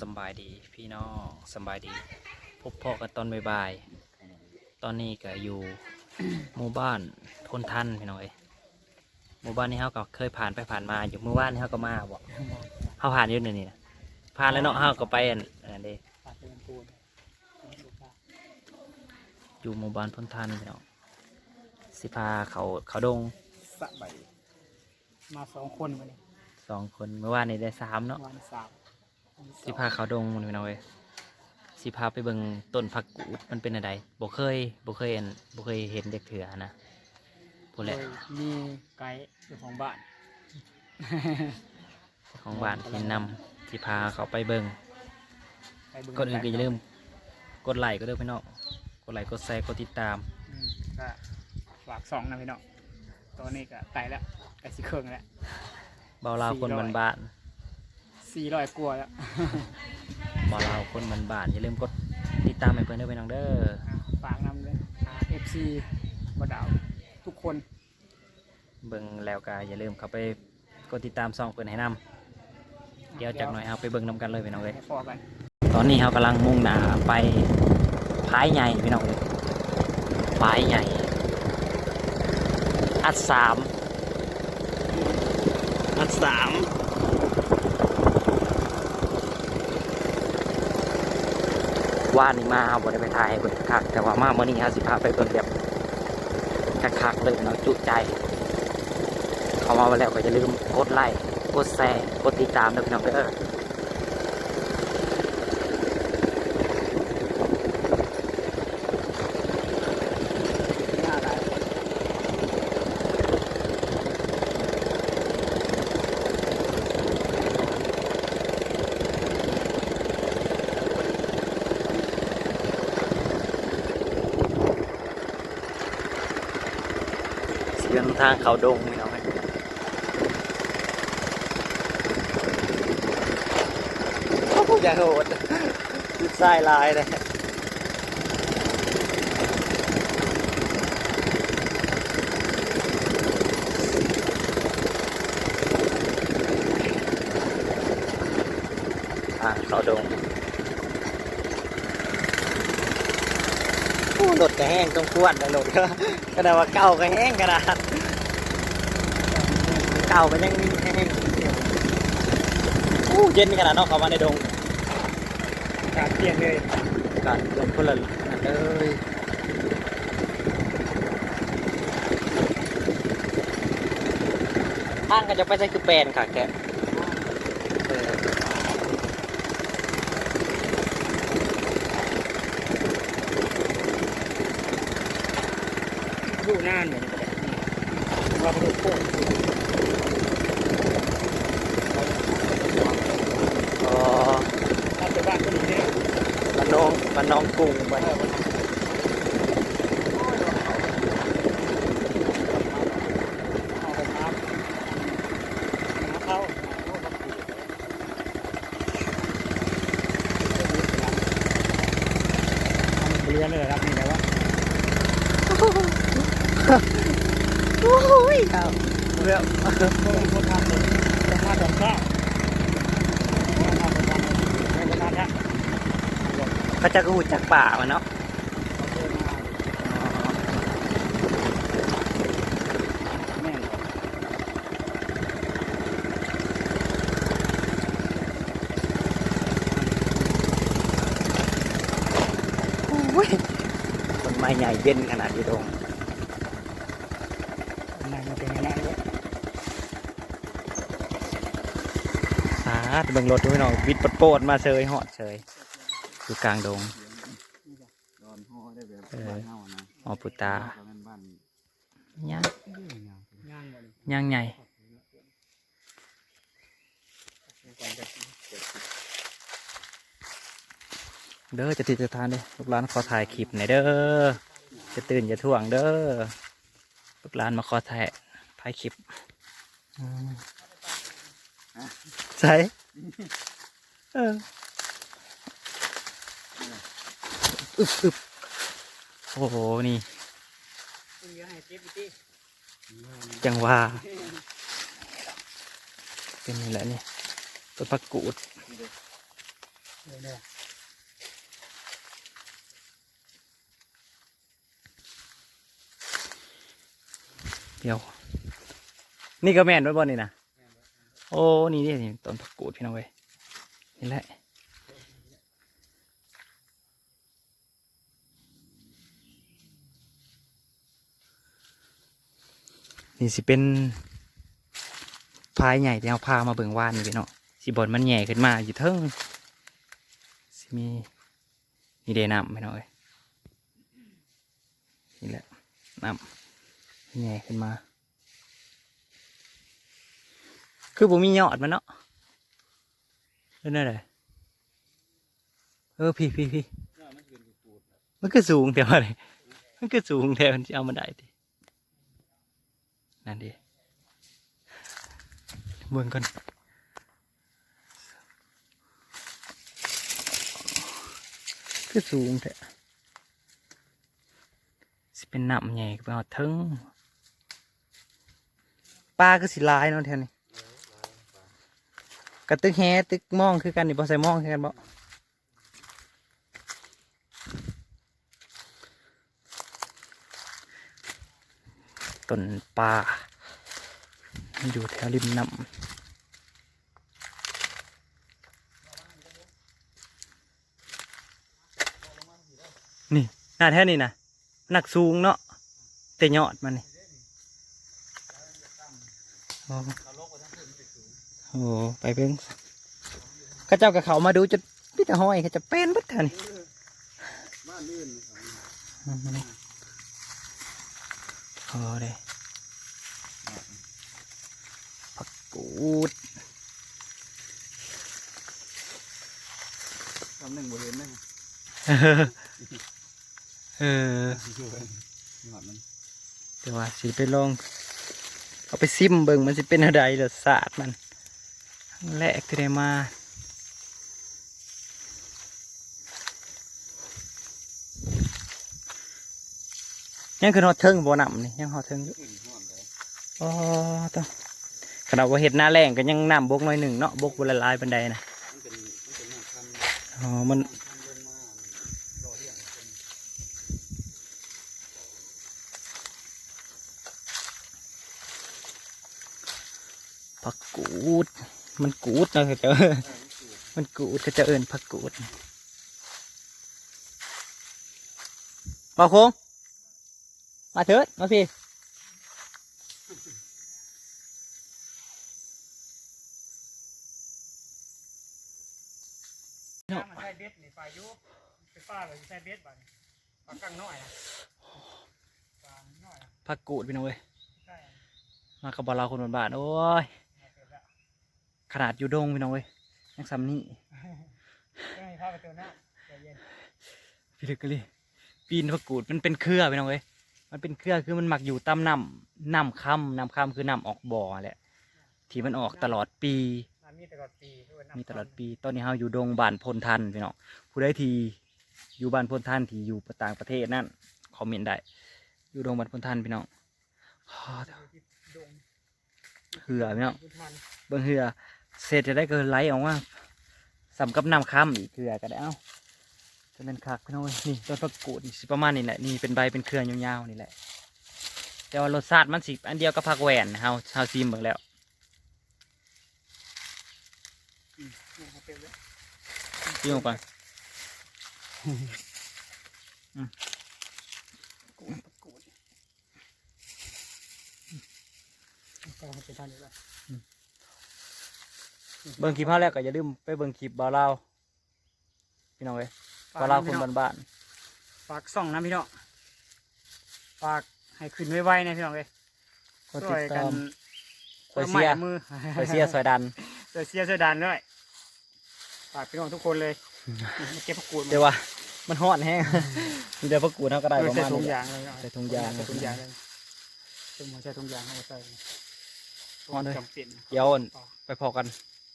สำบายดีพี่น้องสำบายดี พบพ่อกันตอนบ่ายๆตอนนี้ก็อยู่ หมู่บ้านทนทันพี่น้องเอ้ยหมู่บ้านนี้เขาก็เคยผ่านไปผ่านมาอยู่หมู่บ้านนี้เขาก็มาบอกเขาผ่านอยู่นี่นี่นะผ่านแล้วเนาะเขาก็ไปอันอันนั้นเด้ปากเป็นปูนอยู่หมู่บ้านทนทันพี่น้องสิพาเขาเขาดงสะใบมาสองคนวันนี้สองคนเมื่อวานนี้ได้สามเนาะวันสามวัน สองสิพาเขาดงมันพี่น้องเอ้ยสิพาไปเบิ่งต้นผักกูดมันเป็นอะไรบ่เคยบ่เคยเห็นบ่เคยเห็นเด็กเถื่อนะพูดแหละโดยมีไกด์เจ้าของบ้าน ของบ้านที่นำสิพาเขาไปเบิ่งไปเบิ่งก่อนอื่นก็อย่าลืมกดไลค์ก็เด้อพี่น้องกดไลค์กดแชร์กดติดตามอืมก็ฝากสองนะพี่น้องตอนนี้ก็ไต่แล้วไต่สิเครื่องแล้วเบาลาวคน400บ้านบ้าน สี่ร้อยกว่าแล้วๆเบาลาวคนบ้านบ้านๆอย่าลืมกดติดตามให้เพื่อนเด้อพี่น้องเด้ออะฝากนำเลยเอฟซีบดาว ทุกคน เบิ่งแล้วก็อย่าลืมเข้าไปกดติดตามซ่องเพื่อนให้นำเดี๋ยวจากหน่อยเอาไปเบิ่งนำกันเลยพี่น้องเอ้ยให้พอกันตอนนี้เรากำลังมุ่งหน้าไปพายใหญ่พี่น้องเลยพายใหญ่ อัดสามอัดสาม ว่านี่มาเอาบได้ไปถ่ายให้เบิ่งคักแต่ว่ามาเมื่อนี้ฮะสิพาไปเบิ่งแบบคักๆเลยเนาะจุใจ เขามาแล้วก็อย่าลืมกดไลค์กดแชร์กดติดตามด้วยพี่น้องเด้อ หน้าได้ เสียง ทางเขาดงไม่เอาไหมอย่าโหดยุดไส้ลายเลยทางเขาดงโอ้รถก็แห้งต้องควรนะรถก็ก็ได้ว่าเก่าก็แห้งกระดาษ เก่ามันยังแห้งอู้เย็นขนาดเนอกเขามาในดงการเปลี่ยนเลยการลงคนละนั่นเลยทางก็จะไปใช้คือแปลนค่ะแกเอออยู่นานเหมือนกันเราไปดูโค้ง อ๋อ ถ้าจะบ้านก็ดีเนี่ย มัน น้องมันน้องกรุงมัน เอาไปน้ำน้ำเข้าเรียนเลยครับนี่นะวะ โอ้ยครับเรื่อง คนคนทำเลยจะมาดอกข้าวคนทำคนทำไม่คนทำนะ เขาจะกูจากป่ามันเนาะแม่นโอ้ยต้นไม้ใหญ่เย็นขนาดนี้ตรงนั่งมาเป็นไงนะสาดเบิ่งรถด้วยน้องวิดโปดๆมาเชยหอดเชย อยู่กลางดงดอนห่อได้แบบเออบ้านเฮานะหอปุตาตอนนั้นบ้านย่างย่างเลยย่างใหญ่เด้อจะติดจะทานเด้อลูกหลานขอถ่ายคลิปหน่อยเด้อจะตื่นจะถ่วงเด้อลูกหลานมาขอถ่ายถ่ายคลิปอืมใช่เออ อึบอึบโอ้โห นี่คุณยังให้เก็บอีกทีจังหว่า เป็นนี่แหละนี่ต้นผักกูดเดี๋ยวเดี๋ยวเดี๋ยว นี่ก็แม่นไว้บ่นี่นะ โอ้ นี่นี่นี่ต้นผักกูดพี่น้องเว้ยนี่แหละ นี่สิเป็นพายใหญ่ที่เอาพามาเบิ่งว่านนี่พี่น้องสิบอลมันใหญ่ขึ้นมาอยู่เทิงสิมีนี่เดนำพี่น้องเอ้ยนี่แหละน้ำใหญ่ขึ้นมา คือผมมียอดมันเนาะเล่นอะไรเออพี่พี่พี่มันก็สูงแต่ว่าอะไรมันก็สูงแต่มันจะเอามาได้ดิ นั่นดิเบิ่งก่อนคือสูงแต่สิเป็นหนำใหญ่ไปเอาเทิงปลาก็สิลายเนาะแถวนี้กระตึกแฮตึกมองคือกันนี่บ่ใส่มองคือกันบ่ ต้นปลามันอยู่แถวริมน้ำนี่หน้าแท้นี่นะหนักสูงเนาะแต่ยอดมันนี่โอ้โอ้ไปเพิ่งเข้าเจ้ากับเขามาดูจะพี่ตาห้อยเขาจะเป็นบัดเถอะนี่บ้าน อื่นอืมโอ้เด้ผักกูดทำหนึ่งบริเวณนึงเออเออหอดมันเดี๋ยวว่าสิไปลอง เอาไปซิมเบิ่งมันสิเป็นอะไรรสชาติมันครั้งแรกที่ได้มา ยังคือหอดเทิงบ่นำนี่ยังหอดเทิงอยู่อ๋อต้องขนาดว่าเห็ดหน้าแรงก็ยังน้ำบกน่อยหนึ่งเนาะบกบละลายบันไดนะมันเป็นมันเป็นหน้าคันอ๋อมันผักกูด มันกูดนะเจ้ามันกูดก็จะเอินผักกูดมาโค้ง มาเถิดมาพี่น้ำมันใส่เบ็ดนี่ปลายุไปป้าเลยใส่เบ็ดบ้านปลากังน้อยนะปลาน้อยนะผักกูดพี่น้องเว้ยใช่มากับบาลาคนบ้านๆโอ้ยมาเกิดแล้วขนาดอยู่ดงพี่น้องเว้ยยังซ้ำนี่ก็ให้พาไปเติมน้ำใจเย็นพี่ลึกกันเลยปีนผักกูดมันเป็นเครือพี่น้องเว้ย มันเป็นเครือคือมันหมักอยู่ตามน้ำน้ำค่ำน้ำค่ำคือน้ำออกบ่อแหละที่มันออกตลอดปีน้ำมีตลอดปีด้วยน้ำมีตลอดปี ตอนนี้เราอยู่ดงบ้านพลทันพี่น้องผู้ใดที่อยู่บ้านพลทันที่อยู่ต่างประเทศนั่นคอมเมนต์ได้ อยู่ดงบ้านพลทันพี่น้องอ้าวเดี๋ยวที่ดงเหือพี่น้องพุทมันเบิ่งเหือเสร็จจะได้เกินไหลออกมาสำกับน้ำค้ำอีกเหือก็ได้เอ้า จะเป็นคักพี่น้องเอ้ยนี่ต้นผักกูดนี่สิประมาณนี้แหละนี่เป็นใบเป็นเครือยาวๆนี่แหละ แต่ว่ารสชาติมันสิอันเดียวกับผักแหวนเฮาเฮาซีมเบิ่งแล้วเนี่ยเขาเต็มลยซีมออกไปกูดกูดก็ให้ไปทาเบิ่งคลิปเฮาแล้วก็อย่าลืมไปเบิ่งคลิปบ่าวลาวพี่น้องเอ้ย บ่าวลาวคนบ้านฝากส่องนะพี่น้องฝากให้ขึ้นไวๆนะพี่น้องเลยๆกดช่ติวยดกัตานมคซอยนเสียมือซอยเสียซอยดันซอยเสียซอยดันด้วยฝากพี่น้องทุกคนเลยมาเก็บผักกูดมาเดี๋ยวว่ามันฮ้อนแฮงมีแต่ผักกูดเฮาก็ได้เอปอระใส่มาณถุงนี้แหละยางเลยใส่ถุงยางใส่ถุงยางเลยถุงมือใส่ถุงยางเอาใส่อ๋อเลยจำเป็นเดี๋ยวอั่นไปพอกัน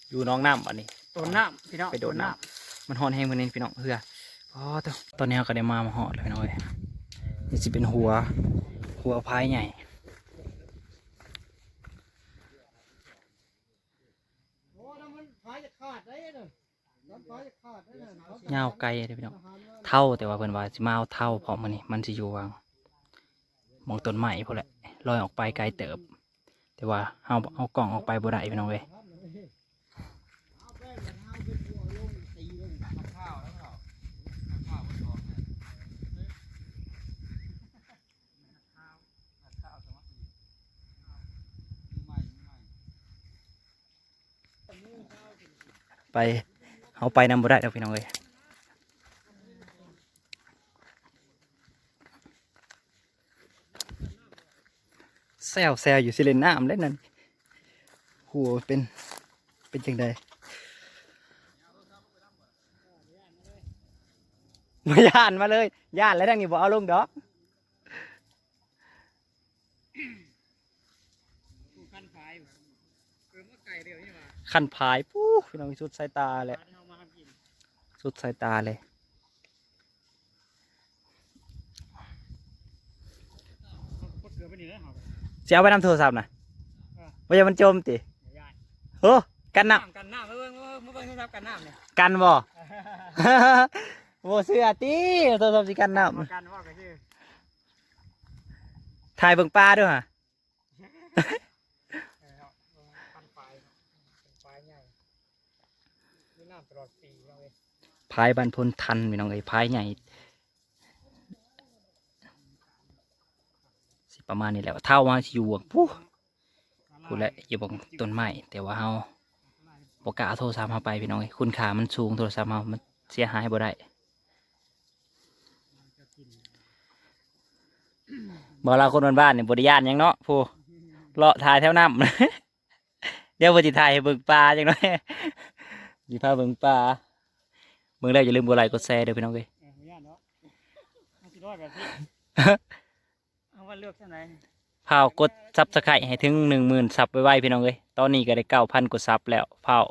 อยู่น้องน้ำอันนี้ต้นน้ำพี่น้องไปโดดน้ำมันฮอนแห้งเพื่อนนี่พี่น้องเพื่อ อ๋อตอนตอนนี้เราก็ได้มามาหอดเลยพี่น้องเอ้ยนี่จะเป็นหัว หัวพายใหญ่เนอะยาไกลเด้อพี่น้องเท่าแต่ว่าเพิ่อนว่าสิมาเอาเท่าพร้อมันนี่มันสิอยู่วางมองต้นไม้พุ่นแหละลอยออกไปไกลเติบ แต่ว่าเอาเอากล่องออกไปบ่ได้พี่น้องเว้ย ข้าวแล้วเปล่าข้าวมันออกเนี่ยข้าวข้าวสมัครดีใหม่ใหม่ ไปเอาไปนำบ่ได้ดอพี่น้องเว้ยแซวแซวอยู่สิเลนน้ำเล่นนั่นหัวเป็นเป็นจังไดมาย่านมาเลยย่านแล้วดังนี้บ่เอาลงดอก ผู้คันขายเออเมื่อไก่เดี ยวนี่มาคันพายปู้พี่น้องสุดสายตาแหละที่เขามาทำกินสุดสายตาเลยเขาเกลือไปนี่แล้วเหรอเสียเอาไปนำโทรศัพท์นะว่าจะมันจมติยายโอ้กันน้กันน้ำมาเบิ่งมาเบิ่งมาเบิ่งโทรศัพท์กันน้ำเนี่ยำกันบ่โบเสื้อตีโทรศัพท์สิกันน้มากันว่าก็คือำถ่ายเบิ่งปลาด้วยฮะ เออคันไฟเป็นไฟใหญ่นี่น้ำตลอดปีเราเลย พายบันพลทันพี่น้องเอ้ยพายใหญ่สิประมาณนี้แหละเท่าว่าสิอยู่บวกปุ๊พูดแล้วอยู่บนต้นไม้แต่ว่าเฮาบกล้าโทรศัพท์เฮาไปพี่น้องเอ้ยคุณค่ามันสูงโทรศัพท์เฮามันเสียหายบ่ได้บ่เราคนบ้านๆนี่บ่ได้ย่านยังเนาะผู้เลาะถ่ายแถวน้ำเดี๋ยวบ่สิถ่ายเบิ่งปลาจังน้อยสิพาเบิ่งปลา เบิ่งแล้วอย่าลืมกดไลค์กดแชร์เด้อพี่น้องเอ้ยเออไม่ยากเนาะมันสิรอดแบบนี้เอาว่าเลือกเท่าไหร่พาวกดซับสไครต์ให้ถึงหนึ่งหมื่นซับไว้ๆพี่น้องเอ้ยตอนนี้ก็ได้เก้าพันกดซับแล้วพาว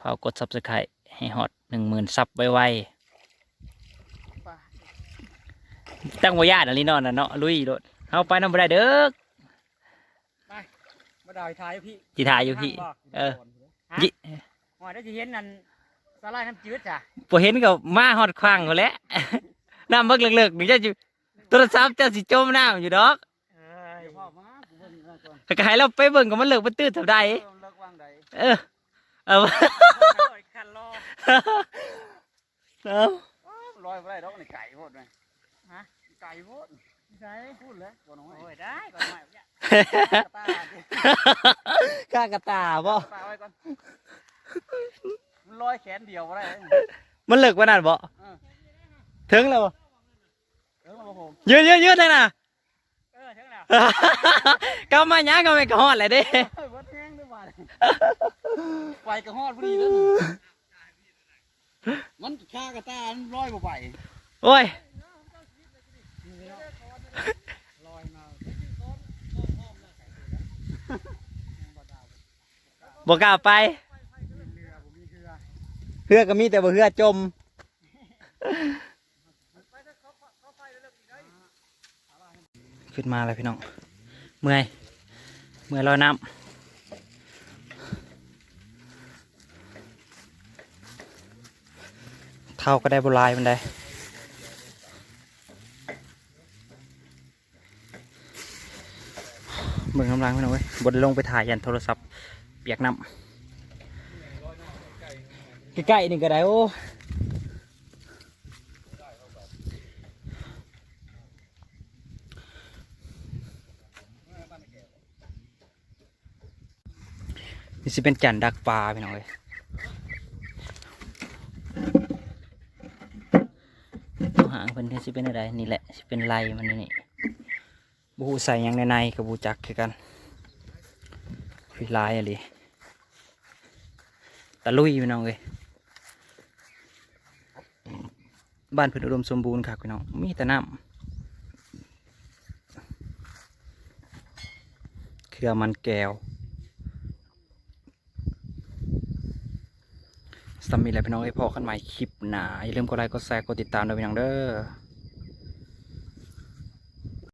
พาวกดซับสไครต์ให้ฮอตหนึ่งหมื่นซับไว้ป่าๆตั้งว่าญาติอะไรนอนน่ะเนาะลุยโดดเอาไปน้ำบ่ได้เด้อมาดาวท้ายพี่ที่ถ่ายอยู่พี่ เออยิ หอยได้จะเห็นนั่น สาลายน้ำจืดจ้ะพอเห็นก็มาฮอดคว้างเขาแหล้ว น้ำเบิกเลิกๆหนูจะอยู่โทรศัพท์จะสิจมน้ำอยู่ดอกเออเดี๋ยวพ่อมากูเบิ่งอะไรก่อนก็ให้เราไปเบิ่งก็มันเลิกมันตื้นทำได้เออเลิกวางใดเออ เอาคันรอเอาลอยไปได้ดอกนี่ไก่โพดไหมฮะไก่โพดใช่พูดเลยตัวน้อยโอ้ยได้ก่อนหน่อยเนี่ยตาดิข้ากระตาบ่ ตาไว้ก่อน มันลอยแขนเดียวบ่ได้มันเลิกวันนั้นบ่เออถึงแล้วบ่เออมาผมยืดยืดยืดเลยนะ เออถึงแล้วก็มาหยังก็ไม่กระหอดเลยเด้ เฮ้ยวัดแห้งด้วยว่ะไฟกระหอดพอดีแล้วมันฆ่ากระตามันลอยบ่ไปโอ้ย ลอยมาบ่กล้าไป เรือผมมีเรือ เพื่อก็มีแต่บ่เพื่อจมขึ้นมาเลยพี่น้องเมื่อยเมื่อยลอยน้ำเท่าก็ได้บุลายมันได้เบิ่งกำลังพี่น้องเว้ยบไดลงไปถ่ายยันโทรศัพท์เปียกน้ำ ใกล้ๆนี่ก็ได้โอ้นี่สิเป็นจันดักปลาพี่น้องเว้ยหางเพิ่นนี่สิเป็นอะไรนี่แหละสิเป็นลายมันนี่นี่บูใส่ยังในในกับบูจักคือกันคือลายอะไรตะลุยพี่น้องเว้ย บ้านพืชนอุดมสมบูรณ์ครับพี่น้องมีแต่น้ำเครือมันแก้วสำมีอะไรพี่น้องไอ้พ่อขันใหม่คลิปหนาอย่าลืมกดไลค์กดแชร์กดติดตามด้วยพี่น้องเด้อ